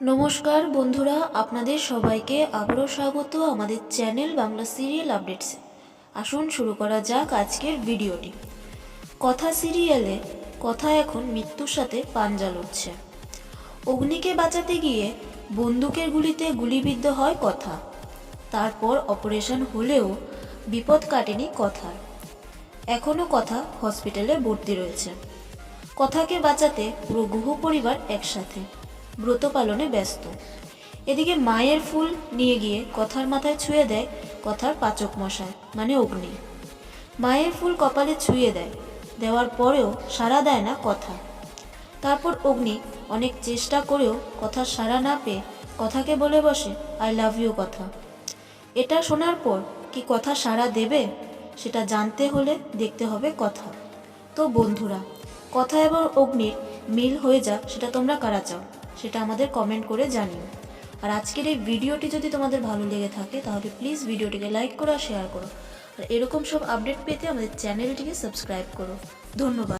নমস্কার বন্ধুরা, আপনাদের সবাইকে আবারও স্বাগত আমাদের চ্যানেল বাংলা সিরিয়াল আপডেটসে আসুন শুরু করা যাক আজকের ভিডিওটি। কথা সিরিয়ালে, কথা এখন মৃত্যুর সাথে পাঞ্জা লড়ছে অগ্নিকে বাঁচাতে গিয়ে বন্দুকের গুলিতে গুলিবিদ্ধ হয় কথা। তারপর অপারেশন হলেও বিপদ কাটেনি কথার। এখনও কথা হসপিটালে ভর্তি রয়েছে। কথাকে বাঁচাতে পুরো গুহ পরিবার একসাথে। ব্রত পালনে ব্যস্ত। এদিকে মায়ের ফুল নিয়ে গিয়ে কথার মাথায় ছুঁয়ে দেয় কথার পাচক মশাই মানে অগ্নি। মায়ের ফুল কপালে ছুঁয়ে দেয়, দেওয়ার পরেও সাড়া দেয় না কথা। তারপর অগ্নি অনেক চেষ্টা করেও কথা সাড়া না পেয়ে কথাকে বলে বসে, আই লাভ ইউ কথা। এটা শোনার পর কি কথা সাড়া দেবে, সেটা জানতে হলে দেখতে হবে কথা। তো বন্ধুরা, কথা এবং অগ্নির মিল হয়ে যাক, সেটা তোমরা কারা চাও? সেটা আমাদের কমেন্ট করে জানিও। আর আজকের এই ভিডিওটি যদি তোমাদের ভালো লেগে থাকে, তাহলে প্লিজ ভিডিওটিকে লাইক করো আর শেয়ার করো। আর এরকম সব আপডেট পেতে আমাদের চ্যানেলটিকে সাবস্ক্রাইব করো। ধন্যবাদ।